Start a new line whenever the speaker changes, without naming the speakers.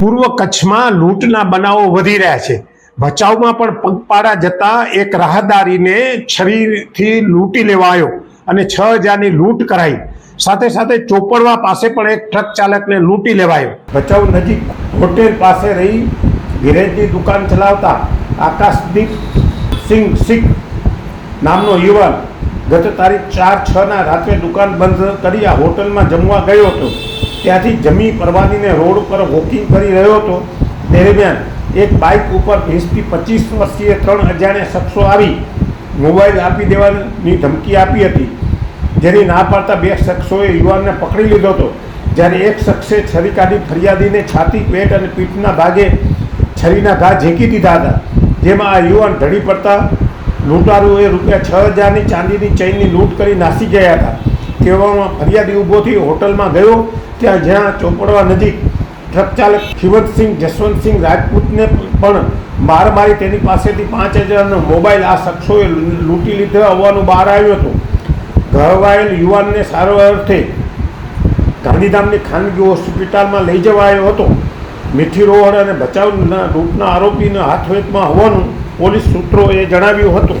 પૂર્વ કચ્છમાં લૂંટના બનાવો વધી રહ્યા છે. ભચાઉમાં પણ પગપાળા જતા એક રાહદારીને છરીથી લૂંટી લેવાયો અને છ હજારની લૂંટ કરાઈ. સાથે સાથે ચોપડવા પાસે પણ એક ટ્રક ચાલકને લૂંટી લેવાયો. ભચાઉ નજીક હોટેલ પાસે રહી ગેરેજની દુકાન ચલાવતા આકાશદીપ સિંહ સિંહ નામનો યુવાન ગત તારીખ ચાર છના રાત્રે દુકાન બંધ કરી આ હોટલમાં જમવા ગયો હતો. ત્યાંથી જમી પરવાનીને રોડ ઉપર વોકિંગ કરી રહ્યો હતો. દરમિયાન એક બાઇક ઉપર વીસથી પચીસ વર્ષીય ત્રણ અજાણે શખ્સો આવી. મોબાઈલ આપી દેવાની ધમકી આપી હતી. જેની ના પાડતા બે શખ્સોએ યુવાનને પકડી લીધો હતો. જ્યારે એક શખ્સે છરી કાઢી ફરિયાદીને છાતી, પેટ અને પીઠના ભાગે છરીના ઘા ઝેંકી દીધા હતા. જેમાં આ યુવાન ઢળી પડતા લૂંટારુઓએ રૂપિયા છ હજારની ચાંદીની ચેઇનની લૂંટ કરી નાસી ગયા હતા. તેવામાં ફરિયાદી ઊભો થઈ હોટલમાં ગયો. ત્યાં જ્યાં ચોપડવા નજીક ટ્રક ચાલક શિવતસિંહ જસવંતસિંહ રાજપૂતને પણ માર મારી તેની પાસેથી પાંચ હજારનો મોબાઈલ આ શખ્સોએ લૂંટી લીધો હોવાનું બહાર આવ્યું હતું. ઘરવાયેલ યુવાનને સારવાર અર્થે ગાંધીધામની ખાનગી હોસ્પિટલમાં લઈ જવાયો હતો. મીઠી રોહડ અને બચાવના લૂંટના આરોપીના હાથવેતમાં હોવાનું પોલીસ સૂત્રોએ જણાવ્યું હતું.